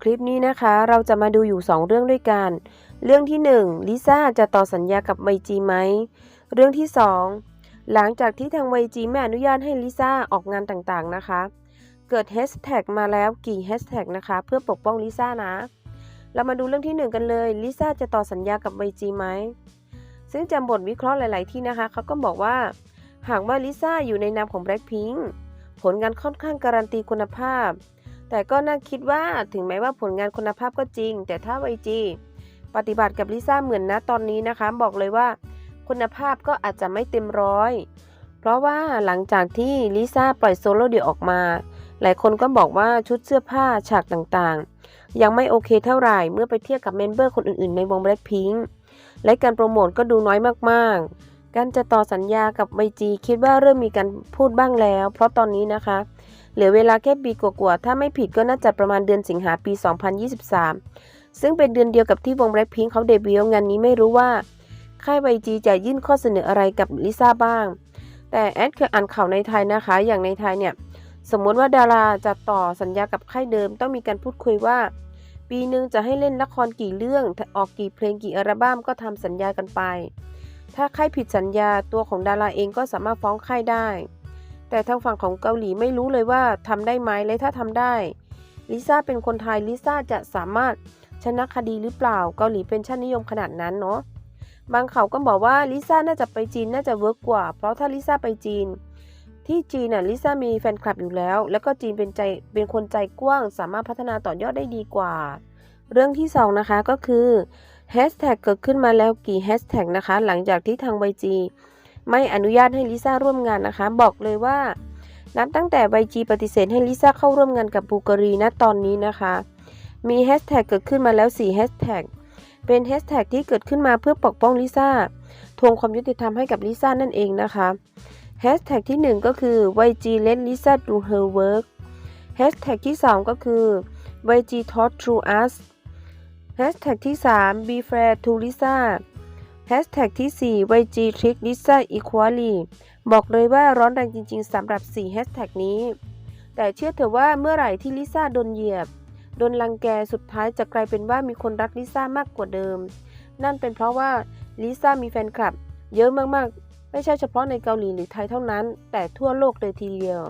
คลิปนี้นะคะเราจะมาดูอยู่ 2 เรื่องด้วยกัน เรื่องที่1ลิซ่าจะต่อสัญญากับไวจีไหม เรื่องที่ 2 หลังจากที่ทางไวจีไม่อนุญาตให้ลิซ่าออกงานต่างๆนะคะ เกิดแฮชแท็กมาแล้วกี่แฮชแท็กนะคะ เพื่อปกป้องลิซ่านะ เรามาดูเรื่องที่ 1 กันเลยลิซ่าจะต่อสัญญากับไวจีไหม ซึ่งจำบทวิเคราะห์หลาย ๆ ที่นะคะเขาก็บอกว่า หากว่าลิซ่าอยู่ในนามของ Blackpink ผลงานค่อนข้างการันตีคุณภาพ แต่ก็น่าคิดว่าถึงแม้ว่าผลงานคุณภาพก็จริง แต่ถ้า YG ปฏิบัติกับลิซ่าเหมือนนะตอนนี้นะคะ บอกเลยว่าคุณภาพก็อาจจะไม่เต็มร้อย เพราะว่าหลังจากที่ลิซ่าปล่อยโซโล่เดี่ยวออกมา หลายคนก็บอกว่าชุดเสื้อผ้าฉากต่างๆ ยังไม่โอเคเท่าไหร่เมื่อไปเทียบกับเมมเบอร์คนอื่นๆในวง Blackpink และการโปรโมทก็ดูน้อยมากๆ การจะต่อสัญญากับไ YG คิดว่าเริ่มมีการพูดบ้างแล้ว เพราะตอนนี้นะคะ เหลือเวลาแค่ปีกว่าๆ ถ้าไม่ผิดก็น่าจะประมาณเดือนสิงหาปี 2023 ซึ่งเป็นเดือนเดียวกับที่วง Blackpink เขาเดบิวต์งานนี้ไม่รู้ว่า ค่าย YG จะยื่นข้อเสนออะไรกับลิซ่าบ้าง แต่แอดเคยอ่านข่าวในไทยนะคะ อย่างในไทยเนี่ย สมมติว่าดาราจะต่อสัญญากับค่ายเดิมต้องมีการพูดคุยว่า ปีหนึ่งจะให้เล่นละครกี่เรื่อง ออกกี่เพลงกี่อัลบั้มก็ทำสัญญากันไป ถ้าค่ายผิดสัญญาตัวของดาราเองก็สามารถฟ้องค่ายได้ แต่ทางฝั่งของเกาหลีไม่รู้เลยว่าทำได้ไหมและถ้าทำได้ลิซ่าเป็นคนไทยลิซ่าจะสามารถชนะคดีหรือเปล่า เกาหลีเป็นชาตินิยมขนาดนั้นเนาะบางข่าวก็บอกว่าลิซ่าน่าจะไปจีนน่าจะเวิร์กกว่า เพราะถ้าลิซ่าไปจีน ที่จีนน่ะลิซ่ามีแฟนคลับอยู่แล้ว แล้วก็จีนเป็นใจเป็นคนใจกว้าง สามารถพัฒนาต่อยอดได้ดีกว่า เรื่องที่สองนะคะก็คือแฮชแท็กเกิดขึ้นมาแล้วกี่แฮชแท็กนะคะ หลังจากที่ทาง YG ไม่อนุญาตให้ลิซ่าร่วมงานนะคะ บอกเลยว่า นับตั้งแต่ YG ปฏิเสธให้ลิซ่าเข้าร่วมงานกับบูการีณตอนนี้นะคะ มีแฮชแท็กเกิดขึ้นมาแล้ว4แฮชแท็กเป็นแฮชแท็กที่เกิดขึ้นมาเพื่อปกป้องลิซ่าทวงความยุติธรรมให้กับลิซ่านั่นเองนะคะแฮชแท็กที่ 1 ก็คือ YG let Lisa do her work แฮชแท็กที่ 2 ก็คือ YG talk to us แฮชแท็กที่ 3 be fair to Lisa แฮชแท็กที่ 4 YG trick Lisa equally บอกเลยว่าร้อนแรงจริง ๆสำหรับ4แฮชแท็กนี้ แต่เชื่อเถอะว่าเมื่อไหร่ที่ลิซ่าโดนเหยียบ โดนรังแกสุดท้ายจะกลายเป็นว่ามีคนรักลิซ่ามากกว่าเดิม นั่นเป็นเพราะว่าลิซ่ามีแฟนคลับ เยอะมากๆ ไม่ใช่เฉพาะในเกาหลีหรือไทยเท่านั้น แต่ทั่วโลกเลยทีเดียว